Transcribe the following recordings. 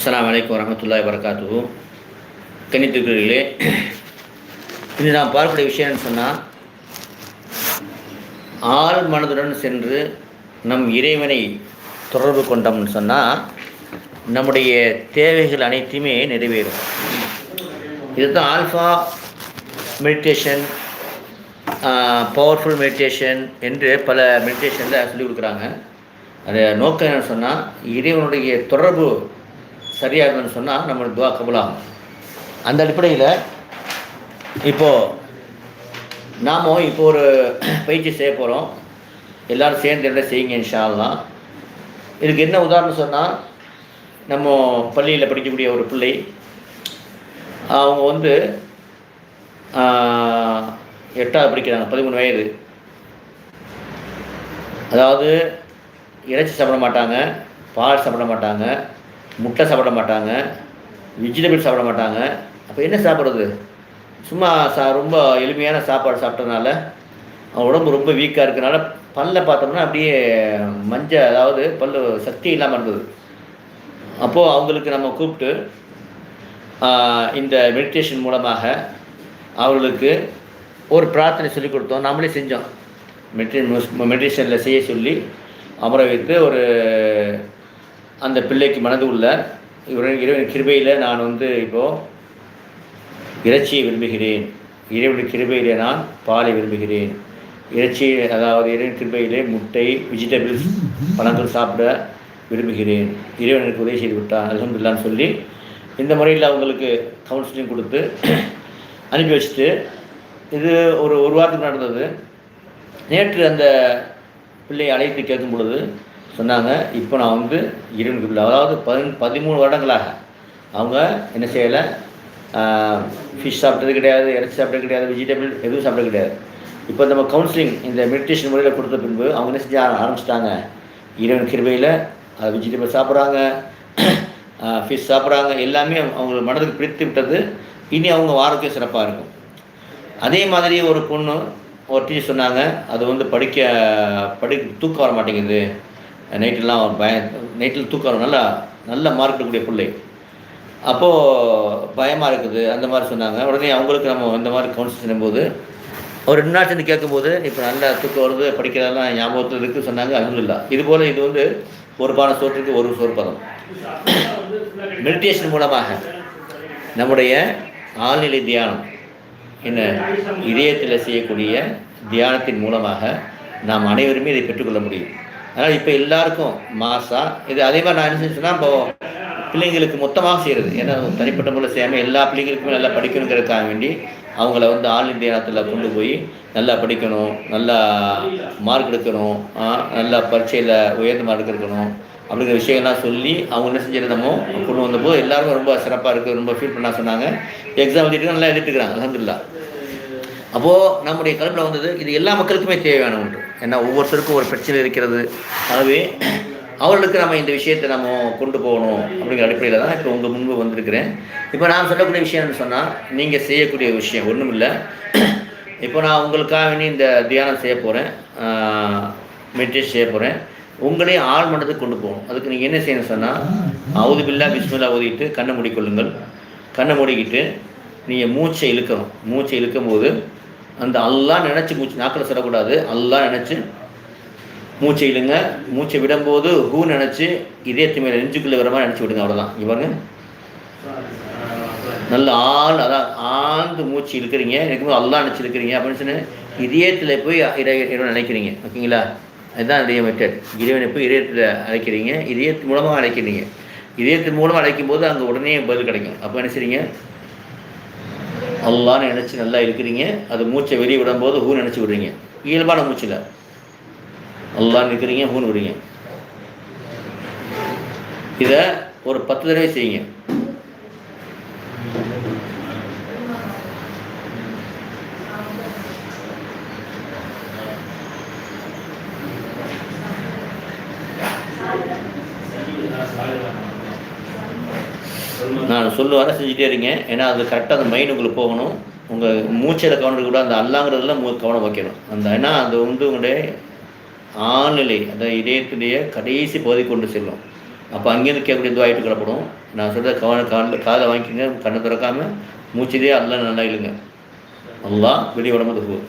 அஸ்லாம் வலைக்கம் வரமத்துல்லாய் வரகாத்து கணித்துக்கிறீர்களே இன்று நாம் பார்க்கக்கூடிய விஷயம்னு சொன்னால் ஆள் மனதுடன் சென்று நம் இறைவனை தொடர்பு கொண்டோம்னு சொன்னால் நம்முடைய தேவைகள் அனைத்தையுமே நிறைவேறும். இதுதான் ஆல்ஃபா மெடிடேஷன் பவர்ஃபுல் மெடிடேஷன் என்று பல மெடிடேஷனில் சொல்லிக் கொடுக்குறாங்க. அது நோக்கம் என்னன்னு சொன்னால் இறைவனுடைய தொடர்பு சரியாக சொன்னால் நம்மளுக்கு துவா கபலாகும். அந்த அடிப்படையில் இப்போது நாம் இப்போ ஒரு பயிற்சி செய்ய போகிறோம் எல்லோரும் சேர்ந்து என்ன செய்யுங்க இன்ஷால்லாம் இதுக்கு என்ன உதாரணம் சொன்னால் நம்ம பள்ளியில் படிக்கக்கூடிய ஒரு பிள்ளை அவங்க வந்து எட்டாவது படிக்கிறாங்க பதிமூணு வயது. அதாவது இறைச்சி சாப்பிட மாட்டாங்க பால் சாப்பிட மாட்டாங்க முட்டை சாப்பிட மாட்டாங்க வெஜிடபிள் சாப்பிட மாட்டாங்க. அப்போ என்ன சாப்பிட்றது? சும்மா சா ரொம்ப எளிமையான சாப்பாடு சாப்பிட்டதுனால அவங்க உடம்பு ரொம்ப வீக்காக இருக்கனால பல்ல பார்த்தோம்னா அப்படியே மஞ்சள் அதாவது பல் சக்தி இல்லாமல் இருந்தது. அப்போது அவங்களுக்கு நம்ம கூப்பிட்டு இந்த மெடிடேஷன் மூலமாக அவர்களுக்கு ஒரு பிரார்த்தனை சொல்லி கொடுத்தோம். நம்மளே செஞ்சோம். மெட்ரி மெடிடேஷனில் செய்ய சொல்லி அமர வைத்து ஒரு அந்த பிள்ளைக்கு மனது உள்ள இறைவன் இறைவன் கிருபையில் நான் வந்து இப்போது இறைச்சியை விரும்புகிறேன். இறைவனுடைய கிருபையிலே நான் பாலை விரும்புகிறேன். இறைச்சி அதாவது இறைவன் கிருபையிலே முட்டை வெஜிடபிள்ஸ் பழங்கள் சாப்பிட விரும்புகிறேன். இறைவன் எனக்கு உதவி செய்து விட்டான் அல்ஹம்துலில்லாஹ்னு சொல்லி இந்த முறையில் அவங்களுக்கு கவுன்சிலிங் கொடுத்து அனுப்பி வச்சுட்டு இது ஒரு ஒரு வாரத்துக்கு நடந்தது. நேற்று அந்த பிள்ளையை அழைத்து கேட்கும் பொழுது சொன்னாங்க இப்போ நான் வந்து இறைவனுக்கு அதாவது பதி பதிமூணு வருடங்களாக அவங்க என்ன செய்யலை ஃபிஷ் சாப்பிட்டது கிடையாது இறைச்சி சாப்பிட்டது கிடையாது வெஜிடபிள் எதுவும் சாப்பிட்டது கிடையாது. இப்போ நம்ம கவுன்சிலிங் இந்த மெடிடேஷன் முறையில் கொடுத்த பின்பு அவங்க என்ன செஞ்ச ஆரம்பிச்சிட்டாங்க. இறைவன் கிருபையில் அதை வெஜிடபிள் சாப்பிட்றாங்க ஃபிஷ் சாப்பிட்றாங்க எல்லாமே அவங்க மனதுக்கு பிடித்து விட்டது. இனி அவங்க ஆரோக்கியம் சிறப்பாக இருக்கும். அதே மாதிரி ஒரு பொண்ணு ஒரு டீச்சர் சொன்னாங்க அது வந்து படிக்க படி தூக்கம் வர மாட்டேங்குது நைட்டெல்லாம் அவன் பய நைட்டில் தூக்கம் வரும். நல்லா நல்ல மார்க் எடுக்கக்கூடிய பிள்ளை. அப்போது பயமாக இருக்குது. அந்த மாதிரி சொன்னாங்க. உடனே அவங்களுக்கு நம்ம இந்த மாதிரி கவுன்சிலிங் போது ஒரு ரெண்டு நாள் சேர்ந்து கேட்கும்போது இப்போ நல்லா தூக்கம் வருது படிக்கிறதெல்லாம் ஞாபகத்தில் இருக்குது சொன்னாங்க. அல்ஹம்துலில்லா. இது போல் இது வந்து ஒரு பான சோற்றுக்கு ஒரு சோறு பதம். மெடிடேஷன் மூலமாக நம்முடைய ஆழ்நிலை தியானம் என்ன இதயத்தில் செய்யக்கூடிய தியானத்தின் மூலமாக நாம் அனைவருமே இதை பெற்றுக்கொள்ள முடியும். அதனால் இப்போ எல்லாருக்கும் மாசா இது அதே மாதிரி நான் என்ன செஞ்சேன்னா இப்போ பிள்ளைங்களுக்கு மொத்தமாக செய்கிறது ஏன்னா தனிப்பட்ட முறையில் செய்யாமல் எல்லா பிள்ளைங்களுக்குமே நல்லா படிக்கணுங்கிறதுக்காக வேண்டி அவங்கள வந்து ஆன் இந்திய நேரத்தில் கொண்டு போய் நல்லா படிக்கணும் நல்லா மார்க் எடுக்கணும் ஆ, நல்லா பரீட்சையில் உயர்ந்த மார்க் எடுக்கணும் அப்படிங்கிற விஷயங்கள்லாம் சொல்லி அவங்க என்ன செஞ்சிருந்தோமோ கொண்டு வந்தபோது எல்லாருமே ரொம்ப சிறப்பாக இருக்குது ரொம்ப ஃபீல் பண்ண சொன்னாங்க. எக்ஸாம் எழுதிட்டு நல்லா எழுதிட்டுருக்குறாங்க அலமதுல்லா அப்போது நம்முடைய கல்வியில் வந்தது இது எல்லா மக்களுக்குமே தேவையான ஒன்று ஏன்னா ஒவ்வொருத்தருக்கும் ஒரு பிரச்சனை இருக்கிறது. ஆகவே அவர்களுக்கு நம்ம இந்த விஷயத்தை நம்ம கொண்டு போகணும் அப்படிங்கிற அடிப்படையில் தான் இப்போ உங்கள் முன்பு வந்திருக்கிறேன். இப்போ நான் சொல்லக்கூடிய விஷயம்னு சொன்னால் நீங்கள் செய்யக்கூடிய விஷயம் ஒன்றும் இல்லை இப்போ நான் உங்களுக்காக வேண்டி இந்த தியானம் செய்ய போகிறேன் மெடிடேஷன் செய்ய போகிறேன் உங்களையும் ஆள் மனதுக்கு கொண்டு போகணும். அதுக்கு நீங்கள் என்ன செய்யணும் சொன்னால் அவுது பில்லா பிஸ்மில்லா ஓதிட்டு கண்ணை மூடிக்கொள்ளுங்கள். கண்ணை மூடிக்கிட்டு நீங்கள் மூச்சை இழுக்கணும். மூச்சை இழுக்கும்போது அந்த அல்லாஹ் நினச்சி மூச்சு நாக்கில் சொல்லக்கூடாது அல்லாஹ் நினச்சி மூச்சை இழுங்க. மூச்சை விடும்போது ஹூ நினச்சி இதயத்து மேலே நெஞ்சுக்குள்ளே வர மாதிரி நினச்சி விடுங்க அவ்வளோதான் இவங்க நல்ல ஆள் அதான் ஆழ்ந்து மூச்சு இழுக்கிறீங்க. இருக்கும்போது அல்லாஹ் நினச்சி இழுக்கிறீங்க அப்படின்னு சொன்னேன். இதயத்தில் போய் இறை இறைவன் நினைக்கிறீங்க ஓகேங்களா? அதுதான் இதய மெத்தட் இறைவனை போய் இதயத்தில் அழைக்கிறீங்க இதயத்து மூலமாக அழைக்கிறீங்க இதயத்தின் மூலமாக அழைக்கும் போது அங்கே உடனே பதில் கிடைக்கும். அப்போ என்ன செய்றீங்க? அல்லான்னு நினச்சி நல்லா இருக்கிறீங்க அது மூச்சை வெளியே விடும்போது ஹூ நினச்சி விடுறீங்க. இயல்பான மூச்சில். அல்லான்னு இருக்கிறீங்க ஹூன்னு விடுறீங்க. இதை ஒரு பத்து தடவை செய்யுங்க. நான் சொல்லுவார செஞ்சுட்டே இருங்க. ஏன்னா அது கரெக்டாக அந்த மைண்ட் உங்களுக்கு போகணும். உங்கள் மூச்சில் கவனம் கூட அந்த அல்லாங்கிறதுல கவனம் வைக்கணும். அந்த ஏன்னா அது வந்து உங்களுடைய ஆழ்நிலை அந்த இதயத்துடைய கடைசி பகுதி கொண்டு செல்லும். அப்போ அங்கேருந்து கேட்கக்கூடிய துவாயிட்டு கிடப்படும் நான் சொல்கிற கவன காதில் காதை வாங்கிக்கோங்க. கண்ணை திறக்காமல் மூச்சிலே அல்ல நல்லா இல்லைங்க நல்லா வெளி உடம்பு போகும்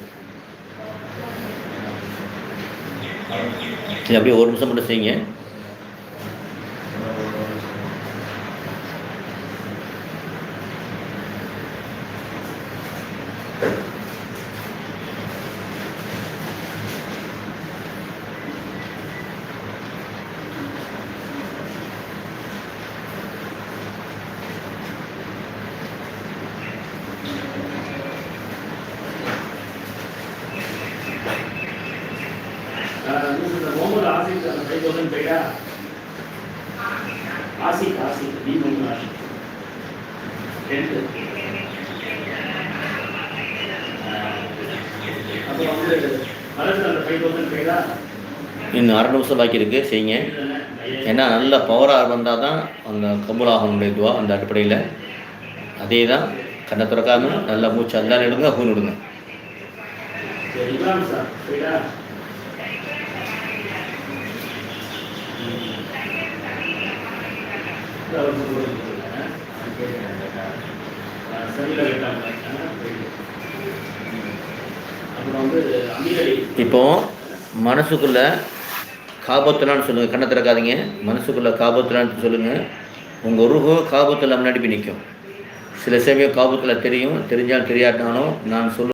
அப்படியே ஒரு நிமிஷம் மட்டும் செய்யுங்க. ஃபைவ் தௌசண்ட் போயிட்டா ஆசிக் ஆசிக் டி முகமது ஆசிக். டென்த்து அப்புறம் வந்து மலர் அந்த ஃபைவ் தௌசண்ட் போயிட்டா இன்னும் அரை நிமிஷம் பாக்கி இருக்குது செய்யுங்க. ஏன்னா நல்ல பவராக வந்தால் தான் அந்த கபூலாகனுடைய துவா அந்த அடிப்படையில். அதே தான் கண்ணை திறக்காம நல்லா மூச்சு அந்தாலும் எடுங்க ஹூன் விடுங்க சரி இமாம் கேட்டாங்க அப்புறம் வந்து இப்போ மனசுக்குள்ள காபத்துலான்னு சொல்லுங்கள் கண்ணை திறக்காதீங்க. மனசுக்குள்ளே காபத்துலான்னு சொல்லுங்கள் உங்கள் உருகோ காபத்தில் முன்னாடி போய் நிற்கும் சில சமயம் காபத்தில் தெரியும். தெரிஞ்சாலும் தெரியாட்டாலும் நான் சொல்ல